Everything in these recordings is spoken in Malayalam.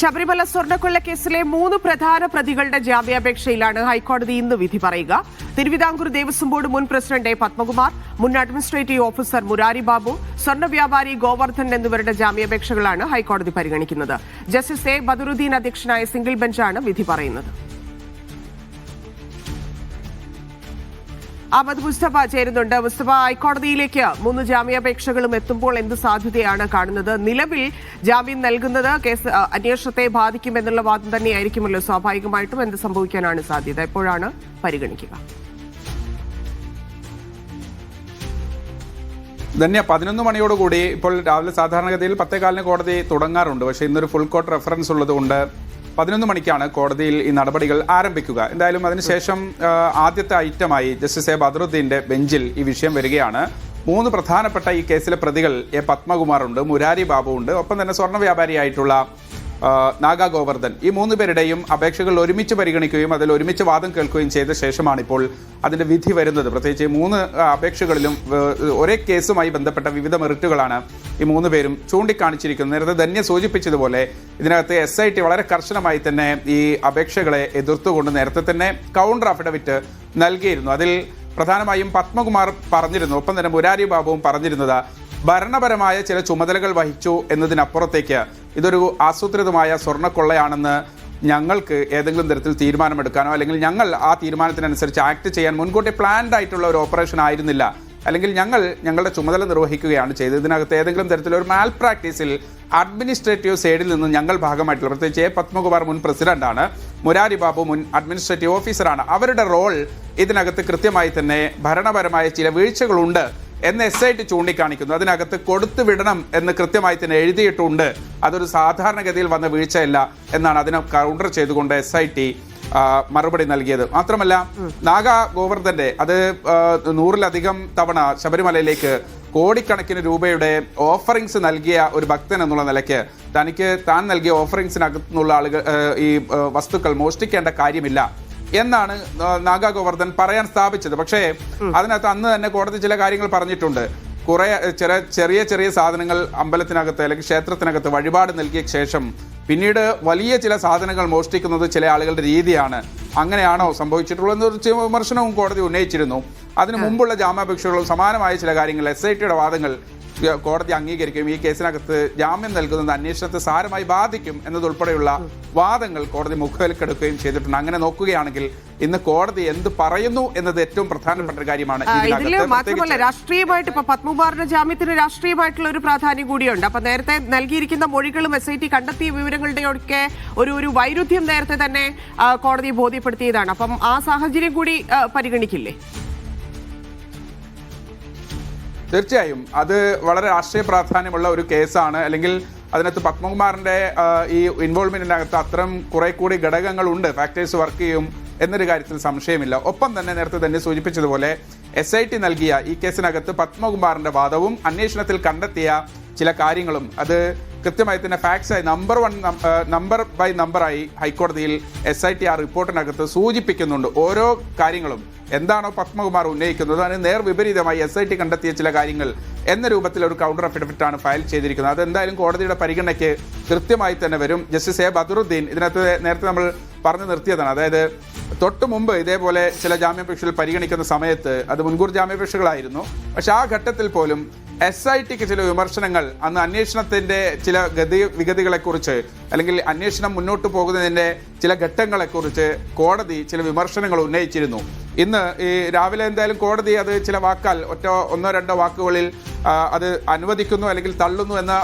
ശബരിമല സ്വർണക്കൊള്ള കേസിലെ മൂന്ന് പ്രധാന പ്രതികളുടെ ജാമ്യാപേക്ഷയിലാണ് ഹൈക്കോടതി ഇന്ന് വിധി പറയുക. തിരുവിതാംകൂർ ദേവസ്വം ബോർഡ് മുൻ പ്രസിഡന്റ് പത്മകുമാർ മുൻ അഡ്മിനിസ്ട്രേറ്റീവ് ഓഫീസർ മുരാരി ബാബു സ്വർണ വ്യാപാരി ഗോവർദ്ധൻ എന്നിവരുടെ ജാമ്യാപേക്ഷകളാണ് ഹൈക്കോടതി പരിഗണിക്കുന്നത്. ജസ്റ്റിസ് എ ബദറുദ്ദീൻ അധ്യക്ഷനായ സിംഗിൾ ബെഞ്ചാണ് വിധി പറയുന്നത്. അഹമ്മദ് മുസ്തഫ ചേരുന്നുണ്ട്. മുസ്തഫ ഹൈക്കോടതിയിലേക്ക് മൂന്ന് ജാമ്യാപേക്ഷകളും എത്തുമ്പോൾ എന്ത് സാധ്യതയാണ് കാണുന്നത്? നിലവിൽ ജാമ്യം നൽകുന്നത് കേസ് അന്വേഷണത്തെ ബാധിക്കുമെന്നുള്ള വാദം തന്നെയായിരിക്കുമല്ലോ. സ്വാഭാവികമായിട്ടും എന്ത് സംഭവിക്കാനാണ് സാധ്യത? എപ്പോഴാണ് പരിഗണിക്കുക? ധന്യ പതിനൊന്ന് മണിയോടുകൂടി ഇപ്പോൾ രാവിലെ സാധാരണഗതിയിൽ പത്തേകാലിന് കോടതി തുടങ്ങാറുണ്ട്. പക്ഷേ ഇന്നൊരു ഫുൾ കോർട്ട് റെഫറൻസ് ഉള്ളതുകൊണ്ട് പതിനൊന്ന് മണിക്കാണ് കോടതിയിൽ ഈ നടപടികൾ ആരംഭിക്കുക. എന്തായാലും അതിനുശേഷം ആദ്യത്തെ ഐറ്റമായി ജസ്റ്റിസ് എ ബദറുദ്ദീന്റെ ബെഞ്ചിൽ ഈ വിഷയം വരികയാണ്. മൂന്ന് പ്രധാനപ്പെട്ട ഈ കേസിലെ പ്രതികൾ എ പത്മകുമാറുണ്ട് മുരാരി ബാബു ഉണ്ട് ഒപ്പം തന്നെ സ്വർണ വ്യാപാരിയായിട്ടുള്ള നാഗ ഗോവർദ്ധൻ. ഈ മൂന്ന് പേരുടെയും അപേക്ഷകൾ ഒരുമിച്ച് പരിഗണിക്കുകയും അതിൽ ഒരുമിച്ച് വാദം കേൾക്കുകയും ചെയ്ത ശേഷമാണ് ഇപ്പോൾ അതിന്റെ വിധി വരുന്നത്. പ്രത്യേകിച്ച് മൂന്ന് അപേക്ഷകളിലും ഒരേ കേസുമായി ബന്ധപ്പെട്ട വിവിധ മെറിറ്റുകളാണ് ഈ മൂന്ന് പേരും ചൂണ്ടിക്കാണിച്ചിരിക്കുന്നത്. നേരത്തെ ധന്യ സൂചിപ്പിച്ചതുപോലെ ഇതിനകത്ത് എസ് ഐ ടി വളരെ കർശനമായി തന്നെ ഈ അപേക്ഷകളെ എതിർത്തുകൊണ്ട് നേരത്തെ തന്നെ കൗണ്ടർ അഫിഡവിറ്റ് നൽകിയിരുന്നു. അതിൽ പ്രധാനമായും പത്മകുമാർ പറഞ്ഞിരുന്നു. ഒപ്പം തന്നെ മുരാരി ബാബുവും പറഞ്ഞിരുന്നത് ഭരണപരമായ ചില ചുമതലകൾ വഹിച്ചു എന്നതിനപ്പുറത്തേക്ക് ഇതൊരു ആസൂത്രിതമായ സ്വർണക്കൊള്ളയാണെന്ന് ഞങ്ങൾക്ക് ഏതെങ്കിലും തരത്തിൽ തീരുമാനമെടുക്കാനോ അല്ലെങ്കിൽ ഞങ്ങൾ ആ തീരുമാനത്തിനനുസരിച്ച് ആക്ട് ചെയ്യാൻ മുൻകൂട്ടി പ്ലാൻഡ് ആയിട്ടുള്ള ഒരു ഓപ്പറേഷൻ ആയിരുന്നില്ല. അല്ലെങ്കിൽ ഞങ്ങൾ ഞങ്ങളുടെ ചുമതല നിർവഹിക്കുകയാണ് ചെയ്തത്. ഇതിനകത്ത് ഏതെങ്കിലും തരത്തിലൊരു മാൽ പ്രാക്ടീസിൽ അഡ്മിനിസ്ട്രേറ്റീവ് സൈഡിൽ നിന്ന് ഞങ്ങൾ ഭാഗമായിട്ടുള്ള പ്രത്യേകിച്ച് എ പത്മകുമാർ മുൻ പ്രസിഡന്റാണ് മുരാരി ബാബു മുൻ അഡ്മിനിസ്ട്രേറ്റീവ് ഓഫീസറാണ് അവരുടെ റോൾ ഇതിനകത്ത് കൃത്യമായി തന്നെ ഭരണപരമായ ചില വീഴ്ചകളുണ്ട്. എന്ന് എസ് ഐ ടി ചൂണ്ടിക്കാണിക്കുന്നു. അതിനകത്ത് കൊടുത്തു വിടണം എന്ന് കൃത്യമായി തന്നെ എഴുതിയിട്ടുണ്ട്. അതൊരു സാധാരണഗതിയിൽ വന്ന വീഴ്ചയല്ല എന്നാണ് അതിനെ കൗണ്ടർ ചെയ്തുകൊണ്ട് എസ് ഐ ടി മറുപടി നൽകിയത്. മാത്രമല്ല നാഗ ഗോവർദ്ധന്റെ അത് നൂറിലധികം തവണ ശബരിമലയിലേക്ക് കോടിക്കണക്കിന് രൂപയുടെ ഓഫറിങ്സ് നൽകിയ ഒരു ഭക്തൻ എന്നുള്ള നിലയ്ക്ക് തനിക്ക് താൻ നൽകിയ ഓഫറിങ്സിനകത്തുനിന്നുള്ള ആളുകൾ ഈ വസ്തുക്കൾ മോഷ്ടിക്കേണ്ട കാര്യമില്ല. എന്നാണ് നാഗ ഗോവർദ്ധൻ പറയാൻ സ്ഥാപിച്ചത്. പക്ഷേ അതിനകത്ത് അന്ന് തന്നെ കോടതി ചില കാര്യങ്ങൾ പറഞ്ഞിട്ടുണ്ട്. കുറെ ചെറിയ ചെറിയ ചെറിയ സാധനങ്ങൾ അമ്പലത്തിനകത്ത് അല്ലെങ്കിൽ ക്ഷേത്രത്തിനകത്ത് വഴിപാട് നൽകിയ ശേഷം പിന്നീട് വലിയ ചില സാധനങ്ങൾ മോഷ്ടിക്കുന്നത് ചില ആളുകളുടെ രീതിയാണ്. അങ്ങനെയാണോ സംഭവിച്ചിട്ടുള്ളത് എന്നൊരു വിമർശനവും കോടതി ഉന്നയിച്ചിരുന്നു. അതിനു മുമ്പുള്ള ജാമ്യാപേക്ഷകളും സമാനമായ ചില കാര്യങ്ങൾ എസ് ഐ ടിയുടെ വാദങ്ങൾ കോടതി അംഗീകരിക്കും. ഈ കേസിനകത്ത് ജാമ്യം നൽകുന്നത് അന്വേഷണത്തെ സാരമായി ബാധിക്കും എന്നതുൾപ്പെടെയുള്ള വാദങ്ങൾ കോടതി മുഖവിലക്കെടുക്കുകയും ചെയ്തിട്ടുണ്ട്. അങ്ങനെ നോക്കുകയാണെങ്കിൽ ഇന്ന് കോടതി എന്ത് പറയുന്നു എന്നത് ഏറ്റവും പ്രധാനപ്പെട്ട ഒരു കാര്യമാണ്. മാത്രമല്ല രാഷ്ട്രീയമായിട്ട് ഇപ്പൊ പത്മകുമാറിന്റെ ജാമ്യത്തിന് രാഷ്ട്രീയമായിട്ടുള്ള ഒരു പ്രാധാന്യം കൂടിയുണ്ട്. അപ്പൊ നേരത്തെ നൽകിയിരിക്കുന്ന മൊഴികളും എസ് ഐ ടി കണ്ടെത്തിയ വിവരങ്ങളുടെയൊക്കെ ഒരു ഒരു വൈരുദ്ധ്യം നേരത്തെ തന്നെ കോടതി ബോധ്യപ്പെടുത്തിയതാണ്. അപ്പം ആ സാഹചര്യം കൂടി പരിഗണിക്കില്ലേ? തീർച്ചയായും. അത് വളരെ രാഷ്ട്രീയ പ്രാധാന്യമുള്ള ഒരു കേസാണ്. അല്ലെങ്കിൽ അതിനകത്ത് പത്മകുമാറിന്റെ ആ, ഈ ഇൻവോൾവ്മെന്റിനകത്ത് അത്തരം കുറെ കൂടി ഘടകങ്ങളുണ്ട്. ഫാക്ടേഴ്സ് വർക്ക് ചെയ്യും എന്നൊരു കാര്യത്തിൽ സംശയമില്ല. ഒപ്പം തന്നെ നേരത്തെ തന്നെ സൂചിപ്പിച്ചതുപോലെ എസ് ഐ ടി നൽകിയ ഈ കേസിനകത്ത് പത്മകുമാറിന്റെ വാദവും അന്വേഷണത്തിൽ കണ്ടെത്തിയ ചില കാര്യങ്ങളും. അത് കൃത്യമായി തന്നെ ഫാക്ട്സ് ആയി നമ്പർ വൺ നമ്പർ ബൈ നമ്പറായി ഹൈക്കോടതിയിൽ എസ് ഐ ടി ആ റിപ്പോർട്ടിനകത്ത് സൂചിപ്പിക്കുന്നുണ്ട്. ഓരോ കാര്യങ്ങളും എന്താണോ പത്മകുമാർ ഉന്നയിക്കുന്നത് അതിന് നേർ വിപരീതമായി എസ് ഐ ടി കണ്ടെത്തിയ ചില കാര്യങ്ങൾ എന്ന രൂപത്തിൽ ഒരു കൗണ്ടർ അഫിഡവിറ്റ് ആണ് ഫയൽ ചെയ്തിരിക്കുന്നത്. അതെന്തായാലും കോടതിയുടെ പരിഗണനയ്ക്ക് കൃത്യമായി തന്നെ വരും. ജസ്റ്റിസ് എ ബദറുദ്ദീൻ ഇതിനകത്ത് നേരത്തെ നമ്മൾ പറഞ്ഞു നിർത്തിയതാണ്. അതായത് തൊട്ട് മുമ്പ് ഇതേപോലെ ചില ജാമ്യാപേക്ഷകൾ പരിഗണിക്കുന്ന സമയത്ത് അത് മുൻകൂർ ജാമ്യാപേക്ഷകളായിരുന്നു. പക്ഷെ ആ ഘട്ടത്തിൽ പോലും എസ് ഐ ടിക്ക് ചില വിമർശനങ്ങൾ അന്ന് അന്വേഷണത്തിന്റെ ചില ഗതി വിഗതികളെക്കുറിച്ച് അല്ലെങ്കിൽ അന്വേഷണം മുന്നോട്ട് പോകുന്നതിന്റെ ചില ഘട്ടങ്ങളെക്കുറിച്ച് കോടതി ചില വിമർശനങ്ങൾ ഉന്നയിച്ചിരുന്നു. ഇന്ന് ഈ രാവിലെ എന്തായാലും കോടതി അത് ചില വാക്കാൽ ഒറ്റ ഒന്നോ രണ്ടോ വാക്കുകളിൽ അത് അനുവദിക്കുന്നു അല്ലെങ്കിൽ തള്ളുന്നു എന്ന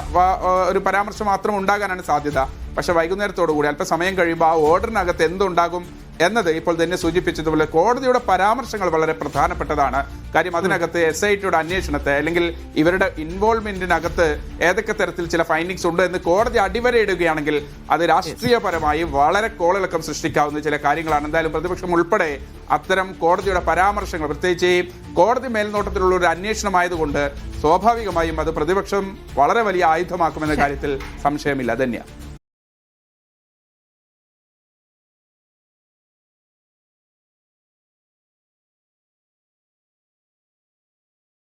ഒരു പരാമർശം മാത്രം ഉണ്ടാകാനാണ് സാധ്യത. പക്ഷെ വൈകുന്നേരത്തോടു കൂടി അല്പസമയം കഴിയുമ്പോൾ ആ ഓർഡറിനകത്ത് എന്തുണ്ടാകും? എന്നത് ഇപ്പോൾ തന്നെ സൂചിപ്പിച്ചതുപോലെ കോടതിയുടെ പരാമർശങ്ങൾ വളരെ പ്രധാനപ്പെട്ടതാണ്. കാര്യം അതിനകത്ത് എസ് ഐ ടിയുടെ അന്വേഷണത്തെ അല്ലെങ്കിൽ ഇവരുടെ ഇൻവോൾവ്മെന്റിനകത്ത് ഏതൊക്കെ തരത്തിൽ ചില ഫൈൻഡിങ്സ് ഉണ്ട് എന്ന് കോടതി അടിവരയിടുകയാണെങ്കിൽ അത് രാഷ്ട്രീയപരമായി വളരെ കോളിളക്കം സൃഷ്ടിക്കാവുന്ന ചില കാര്യങ്ങളാണ്. എന്തായാലും പ്രതിപക്ഷം ഉൾപ്പെടെ അത്തരം കോടതിയുടെ പരാമർശങ്ങൾ പ്രത്യേകിച്ച് കോടതി മേൽനോട്ടത്തിലുള്ള ഒരു അന്വേഷണമായതുകൊണ്ട് സ്വാഭാവികമായും അത് പ്രതിപക്ഷം വളരെ വലിയ ആയുധമാക്കുമെന്ന കാര്യത്തിൽ സംശയമില്ല. ധന്യ.